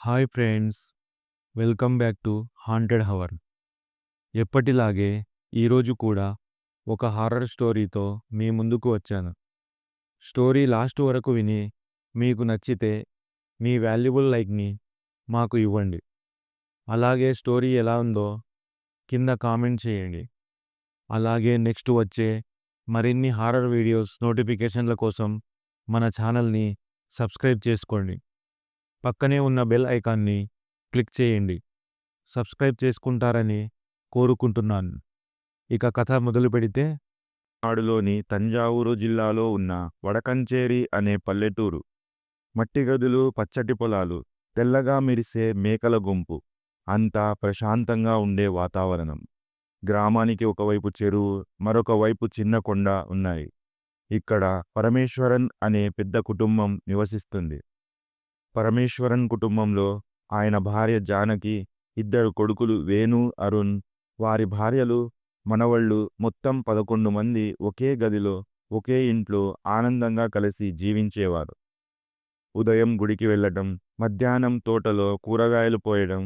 Hi friends welcome back to haunted hour. ఎప్పటిలాగే ఈరోజు కూడా ఒక హారర్ స్టోరీతో మీ ముందుకు వచ్చాను. స్టోరీ లాస్ట్ వరకు విని మీకు నచ్చితే మీ వాల్యుబుల్ లైక్ని మాకు ఇవ్వండి. అలాగే స్టోరీ ఎలా ఉందో కింద కామెంట్ చేయండి. అలాగే నెక్స్ట్ వచ్చే మరిన్ని హారర్ వీడియోస్ నోటిఫికేషన్ల కోసం మన ఛానల్ని సబ్స్క్రైబ్ చేసుకోండి. పక్కనే ఉన్న బెల్ ఐకాన్ని క్లిక్ చేయండి. సబ్స్క్రైబ్ చేసుకుంటారని కోరుకుంటున్నాను. ఇక కథ మొదలు పెడితే నాడులోని తంజావూరు జిల్లాలో ఉన్న వడకంచేరి అనే పల్లెటూరు. మట్టి గదులు పచ్చటి పొలాలు తెల్లగా మెరిసే మేకల గుంపు అంతా ప్రశాంతంగా ఉండే వాతావరణం. గ్రామానికి ఒకవైపు చెరువు మరొక వైపు చిన్న కొండ ఉన్నాయి. ఇక్కడ పరమేశ్వరన్ అనే పెద్ద కుటుంబం నివసిస్తుంది. పరమేశ్వరన్ కుటుంబంలో ఆయన భార్య జానకి ఇద్దరు కొడుకులు వేణు అరుణ్. వారి భార్యలు మనవళ్ళు మొత్తం పదకొండు మంది ఒకే గదిలో ఒకే ఇంట్లో ఆనందంగా కలిసి జీవించేవారు. ఉదయం గుడికి వెళ్ళటం మధ్యాహ్నం తోటలో కూరగాయలు పోయడం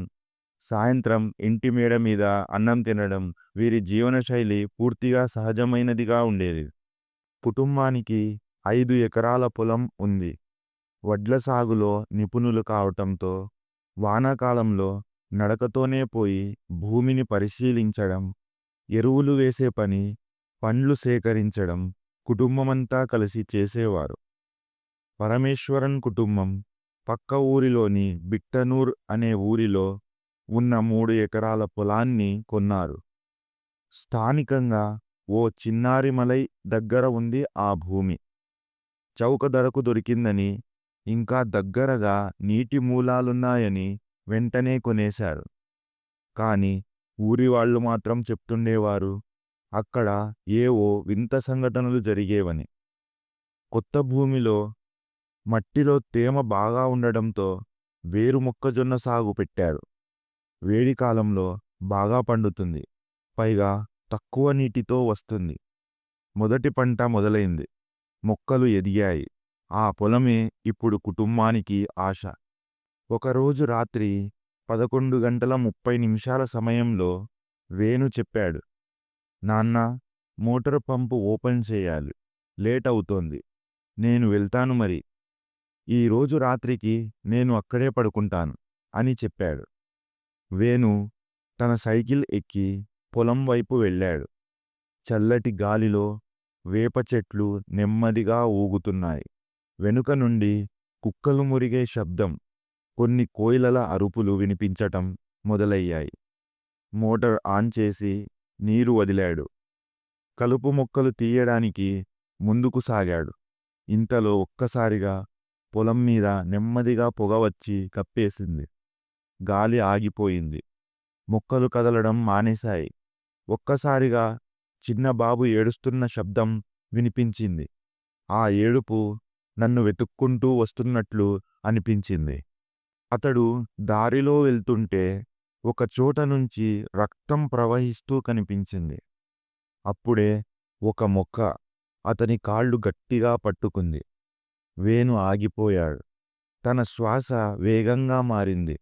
సాయంత్రం ఇంటి మేడ మీద అన్నం తినడం వీరి జీవనశైలి పూర్తిగా సహజమైనదిగా ఉండేది. కుటుంబానికి ఐదు ఎకరాల పొలం ఉంది. వడ్ల సాగులో నిపుణులు కావటంతో వానాకాలంలో నడకతోనే పోయి భూమిని పరిశీలించడం ఎరువులు వేసే పని పండ్లు సేకరించడం కుటుంబమంతా కలిసి చేసేవారు. పరమేశ్వరన్ కుటుంబం పక్క ఊరిలోని బిట్టనూర్ అనే ఊరిలో ఉన్న మూడు ఎకరాల పొలాన్ని కొన్నారు. స్థానికంగా ఓ చిన్నారిమలై దగ్గర ఉంది ఆ భూమి. చౌక ధరకు దొరికిందని ఇంకా దగ్గరగా నీటి మూలాలున్నాయని వెంటనే కొనేశారు. కాని ఊరివాళ్ళు మాత్రం చెప్తుండేవారు అక్కడ ఏవో వింత సంఘటనలు జరిగేవని. కొత్త భూమిలో మట్టిలో తేమ బాగా ఉండడంతో వేరు మొక్కజొన్న సాగు పెట్టారు. వేడికాలంలో బాగా పండుతుంది. పైగా తక్కువ నీటితో వస్తుంది. మొదటి పంట మొదలైంది. మొక్కలు ఎదిగాయి. ఆ పొలమే ఇప్పుడు కుటుంబానికి ఆశ. ఒకరోజు రాత్రి పదకొండు గంటల ముప్పై నిమిషాల సమయంలో వేణు చెప్పాడు. నాన్న మోటార్ పంపు ఓపెన్ చేయాలి. లేట్ అవుతోంది. నేను వెళ్తాను మరి. ఈరోజు రాత్రికి నేను అక్కడే పడుకుంటాను అని చెప్పాడు. వేణు తన సైకిల్ ఎక్కి పొలం వైపు వెళ్ళాడు. చల్లటి గాలిలో వేప చెట్లు నెమ్మదిగా ఊగుతున్నాయి. వెనుక నుండి కుక్కలు మురిగే శబ్దం కొన్ని కోయిలల అరుపులు వినిపించటం మొదలయ్యాయి. మోటార్ ఆన్ చేసి నీరు వదిలాడు. కలుపు మొక్కలు తీయడానికి ముందుకు సాగాడు. ఇంతలో ఒక్కసారిగా పొలం మీద నెమ్మదిగా పొగ వచ్చి కప్పేసింది. గాలి ఆగిపోయింది. మొక్కలు కదలడం మానేశాయి. ఒక్కసారిగా చిన్న బాబు ఏడుస్తున్న శబ్దం వినిపించింది. ఆ ఏడుపు నన్ను వెతుక్కుంటూ వస్తున్నట్లు అనిపించింది. అతడు దారిలో వెళ్తుంటే ఒక చోట నుంచి రక్తం ప్రవహిస్తూ కనిపించింది. అప్పుడే ఒక మొక్క అతని కాళ్ళు గట్టిగా పట్టుకుంది. వేణు ఆగిపోయాడు. తన శ్వాస వేగంగా మారింది.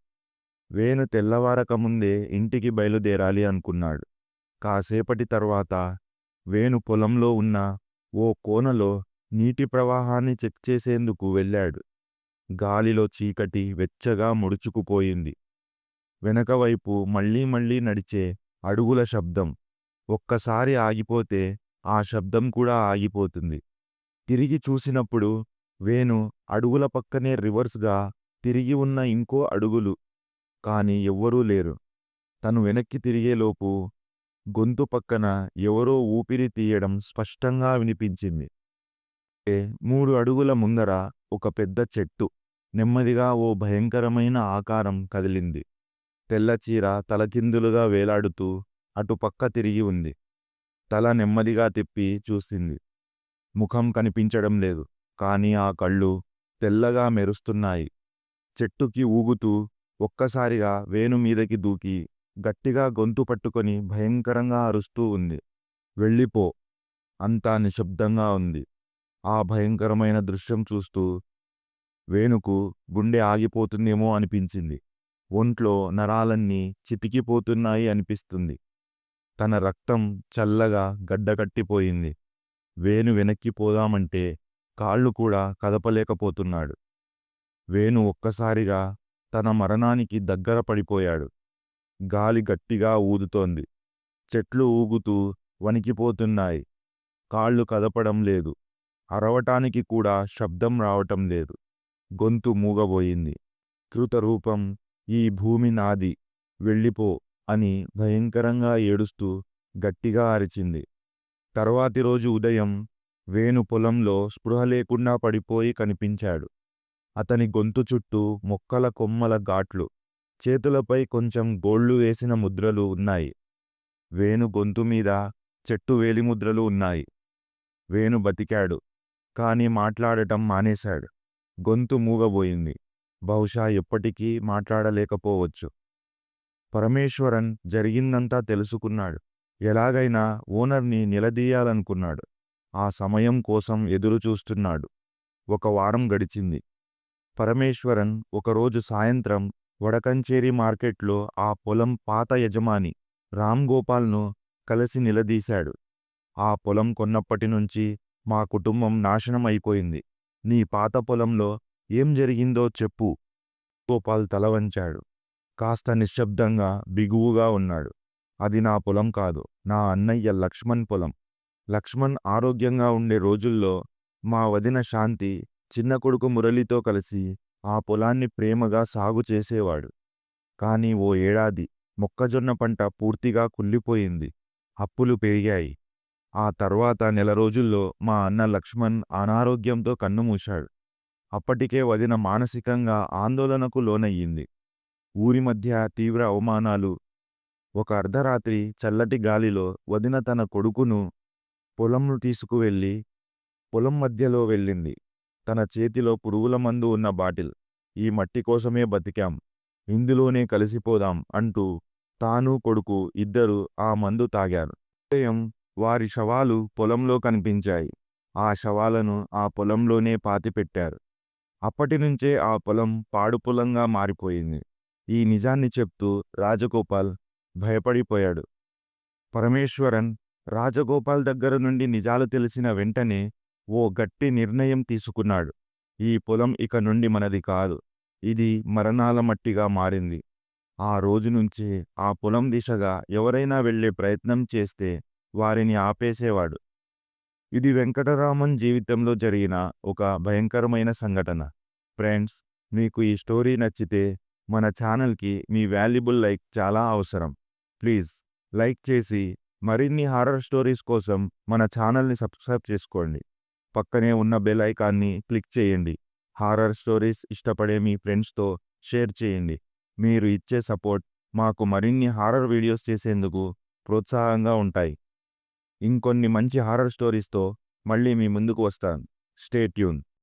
వేణు తెల్లవారకముందే ఇంటికి బయలుదేరాలి అనుకున్నాడు. కాసేపటి తర్వాత వేణు పొలంలో ఉన్న ఓ కోనలో నీటి ప్రవాహాన్ని చెక్ చేసేందుకు వెళ్ళాడు. గాలిలో చీకటి వెచ్చగా ముడుచుకుపోయింది. వెనకవైపు మళ్ళీ మళ్ళీ నడిచే అడుగుల శబ్దం. ఒక్కసారి ఆగిపోతే ఆ శబ్దం కూడా ఆగిపోతుంది. తిరిగి చూసినప్పుడు వేణు అడుగుల పక్కనే రివర్స్గా తిరిగి ఉన్న ఇంకో అడుగులు. కాని ఎవ్వరూ లేరు. తను వెనక్కి తిరిగేలోపు గొంతు పక్కన ఎవరో ఊపిరి తీయడం స్పష్టంగా వినిపించింది. మూడు అడుగుల ముందర ఒక పెద్ద చెట్టు. నెమ్మదిగా ఓ భయంకరమైన ఆకారం కదిలింది. తెల్లచీర తలకిందులుగా వేలాడుతూ అటుపక్క తిరిగి ఉంది. తల నెమ్మదిగా తిప్పి చూసింది. ముఖం కనిపించడం లేదు. కాని ఆ కళ్ళు తెల్లగా మెరుస్తున్నాయి. చెట్టుకి ఊగుతూ ఒక్కసారిగా వేణు మీదకి దూకి గట్టిగా గొంతు పట్టుకొని భయంకరంగా అరుస్తూ ఉంది. వెళ్ళిపో. అంతా నిశ్శబ్దంగా ఉంది. ఆ భయంకరమైన దృశ్యం చూస్తూ వేణుకు గుండె ఆగిపోతుందేమో అనిపించింది. ఒంట్లో నరాలన్నీ చితికిపోతున్నాయి అనిపిస్తుంది. తన రక్తం చల్లగా గడ్డకట్టిపోయింది. వేణు వెనక్కి పోదామంటే కాళ్ళు కూడా కదపలేకపోతున్నాడు. వేణు ఒక్కసారిగా తన మరణానికి దగ్గర పడిపోయాడు. గాలి గట్టిగా ఊదుతోంది. చెట్లు ఊగుతూ వణికిపోతున్నాయి. కాళ్ళు కదపడం లేదు. అరవటానికి కూడా శబ్దం రావటం లేదు. గొంతు మూగబోయింది. కృతరూపం ఈ భూమి నాది వెళ్ళిపో అని భయంకరంగా ఏడుస్తూ గట్టిగా అరిచింది. తర్వాతి రోజు ఉదయం వేణు పొలంలో స్పృహ లేకుండా పడిపోయి కనిపించాడు. అతని గొంతు చుట్టూ మొక్కల కొమ్మల ఘాట్లు చేతులపై కొంచెం గోళ్ళు వేసిన ముద్రలు ఉన్నాయి. వేణు గొంతు మీద చెట్టు వేలిముద్రలు ఉన్నాయి. వేణు బతికాడు. కాని మాట్లాడటం మానేశాడు. గొంతు మూగబోయింది. బహుశా ఎప్పటికీ మాట్లాడలేకపోవచ్చు. పరమేశ్వరన్ జరిగిందంతా తెలుసుకున్నాడు. ఎలాగైనా ఓనర్ని నిలదీయాలనుకున్నాడు. ఆ సమయం కోసం ఎదురు చూస్తున్నాడు ఒక వారం గడిచింది. పరమేశ్వరన్ ఒకరోజు సాయంత్రం వడకంచేరి మార్కెట్లో ఆ పొలం పాత యజమాని రామ్ గోపాల్ను కలిసి నిలదీశాడు. ఆ పొలం కొన్నప్పటినుంచి మా కుటుంబం నాశనం అయిపోయింది. నీ పాత పొలంలో ఏం జరిగిందో చెప్పు. గోపాల్ తల వంచాడు. కాస్త నిశ్శబ్దంగా బిగువుగా ఉన్నాడు. అది నా పొలం కాదు నా అన్నయ్య లక్ష్మణ్ పొలం. లక్ష్మణ్ ఆరోగ్యంగా ఉండే రోజుల్లో మా వదిన శాంతి చిన్న కొడుకు మురళితో కలిసి ఆ పొలాన్ని ప్రేమగా సాగు చేసేవాడు. కాని ఓ ఏడాది మొక్కజొన్న పంట పూర్తిగా కుళ్ళిపోయింది. అప్పులు పెరిగాయి. ఆ తర్వాత నెల రోజుల్లో మా అన్న లక్ష్మణ్ అనారోగ్యంతో కన్నుమూశాడు అప్పటికే వదిన మానసికంగా ఆందోళనకు లోనయ్యింది. ఊరి మధ్య తీవ్ర అవమానాలు. ఒక అర్ధరాత్రి చల్లటి గాలిలో వదిన తన కొడుకును పొలంను తీసుకువెళ్ళి పొలం మధ్యలో వెళ్ళింది. తన చేతిలో పురుగుల మందు ఉన్న బాటిల్. ఈ మట్టి కోసమే బతికాం. ఇందులోనే కలిసిపోదాం అంటూ తాను కొడుకు ఇద్దరు ఆ మందు తాగారు. ఉదయం వారి శవాలు పొలంలో కనిపించాయి. ఆ శవాలను ఆ పొలంలోనే పాతిపెట్టారు. అప్పటినుంచే ఆ పొలం పాడుపొలంగా మారిపోయింది. ఈ నిజాన్ని చెప్తూ రాజగోపాల్ భయపడిపోయాడు. పరమేశ్వరన్ రాజగోపాల్ దగ్గర నుండి నిజాలు తెలిసిన వెంటనే ఓ గట్టి నిర్ణయం తీసుకున్నాడు. ఈ పొలం ఇక నుండి మనది కాదు. ఇది మరణాల మట్టిగా మారింది. ఆ రోజు నుంచే ఆ పొలం దిశగా ఎవరైనా వెళ్ళే ప్రయత్నం చేస్తే వారిని ఆపేసేవాడు. ఇది వెంకటరామన్ జీవితంలో జరిగిన ఒక భయంకరమైన సంఘటన. ఫ్రెండ్స్ మీకు ఈ స్టోరీ నచ్చితే మన ఛానల్కి మీ వాల్యుబుల్ లైక్ చాలా అవసరం. ప్లీజ్ లైక్ చేసి మరిన్ని హారర్ స్టోరీస్ కోసం మన ఛానల్ని సబ్స్క్రైబ్ చేసుకోండి. పక్కనే ఉన్న బెల్ ఐకాన్ని క్లిక్ చేయండి. హారర్ స్టోరీస్ ఇష్టపడే మీ ఫ్రెండ్స్తో షేర్ చేయండి. మీరు ఇచ్చే సపోర్ట్ మాకు మరిన్ని హారర్ వీడియోస్ చేసేందుకు ప్రోత్సాహంగా ఉంటాయి. ఇంకొన్ని మంచి హారర్ స్టోరీస్తో మళ్ళీ మీ ముందుకు వస్తాను. Stay tune